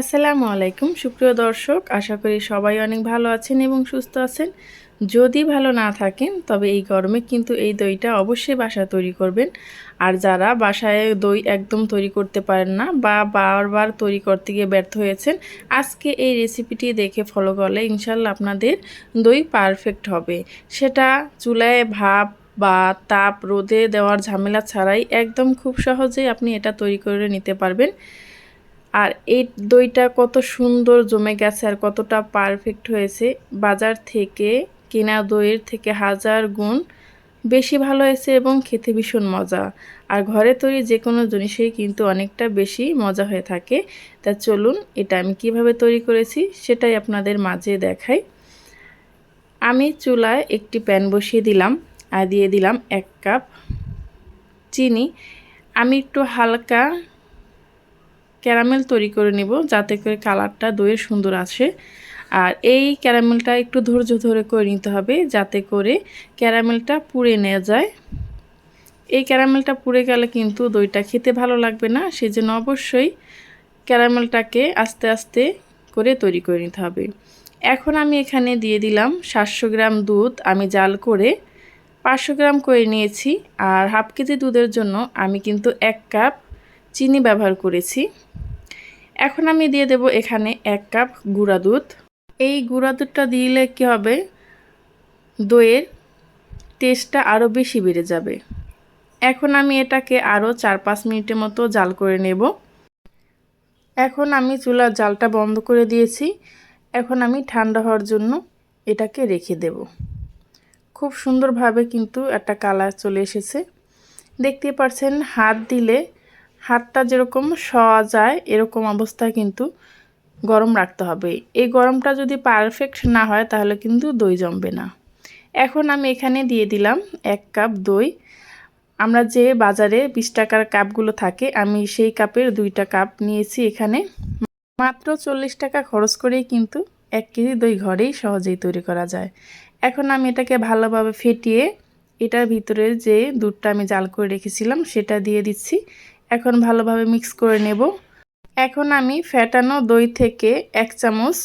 আসসালামু আলাইকুম, সুপ্রিয় দর্শক। আশা করি সবাই অনেক ভালো আছেন এবং সুস্থ আছেন। যদি ভালো না থাকেন, তবে এই গরমে কিন্তু এই দইটা অবশ্যই বাসা তৈরি করবেন। আর যারা বাসায় দই একদম তৈরি করতে পারেন না বা বারবার তৈরি করতে গিয়ে ব্যর্থ হয়েছেন, আজকে এই রেসিপিটি দেখে ফলো করলে ইনশাল্লাহ আপনাদের দই পারফেক্ট হবে। সেটা চুলায় ভাপ বা তাপ রোদে দেওয়ার ঝামেলা ছাড়াই একদম খুব সহজেই আপনি এটা তৈরি করে নিতে পারবেন। আর এই দইটা কত সুন্দর জমে গেছে আর কতটা পারফেক্ট হয়েছে। বাজার থেকে কেনা দইয়ের থেকে হাজার গুণ বেশি ভালো হয়েছে এবং খেতে ভীষণ মজা। আর ঘরে তৈরি যে কোনো জিনিসেই কিন্তু অনেকটা বেশি মজা হয়ে থাকে। তা চলুন এটা আমি কীভাবে তৈরি করেছি সেটাই আপনাদের মাঝে দেখাই। আমি চুলায় একটি প্যান বসিয়ে দিলাম আর দিয়ে দিলাম এক কাপ চিনি। আমি একটু হালকা ক্যারামেল তৈরি করে নিব যাতে করে কালারটা দইয়ের সুন্দর আসে। আর এই ক্যারামেলটা একটু ধৈর্য ধরে করে নিতে হবে যাতে করে ক্যারামেলটা পুড়ে নেওয়া যায়। এই ক্যারামেলটা পুড়ে গেলে কিন্তু দইটা খেতে ভালো লাগবে না সেই জন্য অবশ্যই ক্যারামেলটাকে আস্তে আস্তে করে তৈরি করে নিতে হবে। এখন আমি এখানে দিয়ে দিলাম সাতশো গ্রাম দুধ, আমি জাল করে পাঁচশো গ্রাম করে নিয়েছি আর হাফ কেজি দুধের জন্য আমি কিন্তু এক কাপ চিনি ব্যবহার করেছি। এখন আমি দিয়ে দেব এখানে এক কাপ গুঁড়া দুধ। এই গুঁড়া দুধটা দিলে কি হবে? দইয়ের টেস্টটা আরও বেশি বেড়ে যাবে। এখন আমি এটাকে আরও চার পাঁচ মিনিটের মতো জাল করে নেব। এখন আমি চুলার জালটা বন্ধ করে দিয়েছি। এখন আমি ঠান্ডা হওয়ার জন্য এটাকে রেখে দেব। খুব সুন্দরভাবে কিন্তু একটা কালার চলে এসেছে। দেখতে পাচ্ছেন, হাত দিলে হাতটা যেরকম শোয়া যায়, এরকম অবস্থায় কিন্তু গরম রাখতে হবে। এই গরমটা যদি পারফেক্ট না হয়, তাহলে কিন্তু দই জমবে না। এখন আমি এখানে দিয়ে দিলাম এক কাপ দই। আমরা যে বাজারে বিশ টাকার কাপগুলো থাকে, আমি সেই কাপের দুইটা কাপ নিয়েছি এখানে। মাত্র চল্লিশ টাকা খরচ করেই কিন্তু এক কেজি দই ঘরেই সহজেই তৈরি করা যায়। এখন আমি এটাকে ভালোভাবে ফেটিয়ে, এটার ভিতরে যে দুধটা আমি জাল করে রেখেছিলাম, সেটা দিয়ে দিচ্ছি। এখন ভালোভাবে মিক্স করে নেব। এখন আমি ফ্যাটানো দই থেকে এক চামচ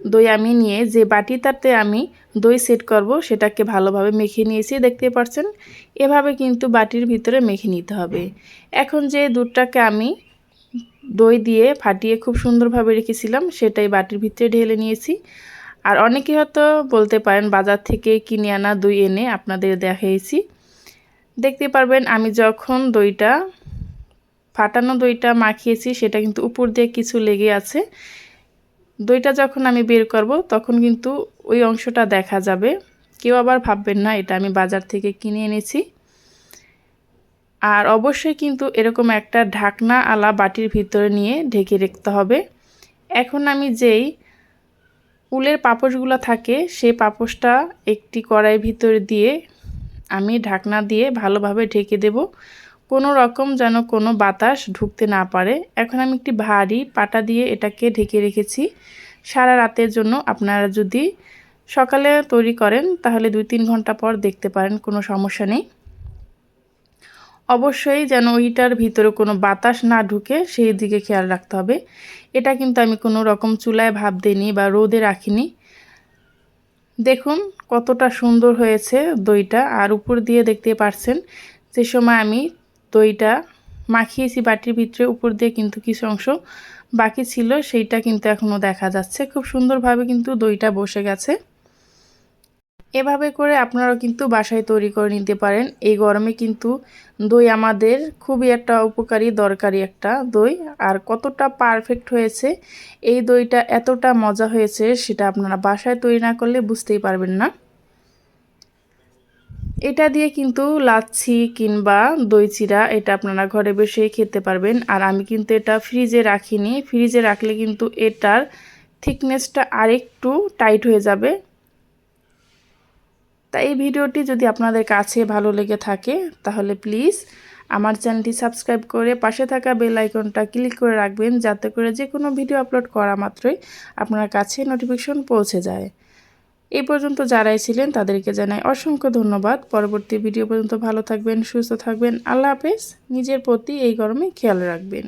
দই আমি নিয়ে যে বাটিটাতে আমি দই সেট করব, সেটাকে ভালোভাবে মেখে নিয়েছি দেখতে পাচ্ছেন এভাবে কিন্তু বাটির ভিতরে মেখে নিতে হবে। এখন যে দুধটাকে আমি দই দিয়ে ফাটিয়ে খুব সুন্দরভাবে রেখেছিলাম, সেটাই বাটির ভিতরে ঢেলে নিয়েছি। আর অনেকে হয়তো বলতে পারেন, বাজার থেকে কিনে আনা দই এনে আপনাদের দেখাইছি। দেখতে পারবেন, আমি যখন দইটা ফাটানো দইটা মাখিয়েছি, সেটা কিন্তু উপর দিয়ে কিছু লেগে আছে। দইটা যখন আমি বের করব, তখন কিন্তু ওই অংশটা দেখা যাবে। কেউ আবার ভাববেন না, এটা আমি বাজার থেকে কিনে এনেছি। আর অবশ্যই কিন্তু এরকম একটা ঢাকনা আলা বাটির ভিতরে নিয়ে ঢেকে রাখতে হবে। এখন আমি যেই উলের পাপোশগুলো থাকে, সেই পাপোশটা একটি কড়াইয়ের ভিতরে দিয়ে আমি ঢাকনা দিয়ে ভালোভাবে ঢেকে দেব। কোনো রকম যেন কোনো বাতাস ঢুকতে না পারে। এখন আমি একটি ভারী পাটা দিয়ে এটাকে ঢেকে রেখেছি। সারা রাতের জন্য আপনারা যদি সকালে তৈরি করেন, তাহলে দুই তিন ঘণ্টা পর দেখতে পারেন কোনো সমস্যা নেই। অবশ্যই যেন ওইটার ভিতরে কোনো বাতাস না ঢুকে সেই দিকে খেয়াল রাখতে হবে। এটা কিন্তু আমি কোনো রকম চুলায় ভাব দিইনি বা রোদে রাখিনি। দেখুন কতটা সুন্দর হয়েছে দইটা। আর উপর দিয়ে দেখতে পারছেন, যে সময় আমি দইটা মাখিয়েছি বাটির ভিতরে, উপর দিয়ে কিন্তু কিছু অংশ বাকি ছিল, সেইটা কিন্তু এখনও দেখা যাচ্ছে। খুব সুন্দরভাবে কিন্তু দইটা বসে গেছে। এভাবে করে আপনারাও কিন্তু বাসায় তৈরি করে নিতে পারেন। এই গরমে কিন্তু দই আমাদের খুবই একটা উপকারী, দরকারি একটা দই। আর কতটা পারফেক্ট হয়েছে, এই দইটা এতটা মজা হয়েছে, সেটা আপনারা বাসায় তৈরি না করলে বুঝতেই পারবেন না। এটা দিয়ে কিন্তু লাচ্ছি কিংবা দই চিরা এটা আপনারা ঘরে বসেই খেতে পারবেন। আর আমি কিন্তু এটা ফ্রিজে রাখিনি। ফ্রিজে রাখলে কিন্তু এটার থিকনেসটা আরেকটু টাইট হয়ে যাবে। তাই এই ভিডিওটি যদি আপনাদের কাছে ভালো লেগে থাকে, তাহলে প্লিজ আমার চ্যানেলটি সাবস্ক্রাইব করে পাশে থাকা বেল আইকনটা ক্লিক করে রাখবেন, যাতে করে যে কোনো ভিডিও আপলোড করা মাত্রই আপনার কাছে নোটিফিকেশন পৌঁছে যায়। এই পর্যন্ত যারাই ছিলেন তাদেরকে জানাই অসংখ্য ধন্যবাদ। পরবর্তী ভিডিও পর্যন্ত ভালো থাকবেন, সুস্থ থাকবেন। আল্লাহ হাফেজ। নিজের প্রতি এই গরমে খেয়াল রাখবেন।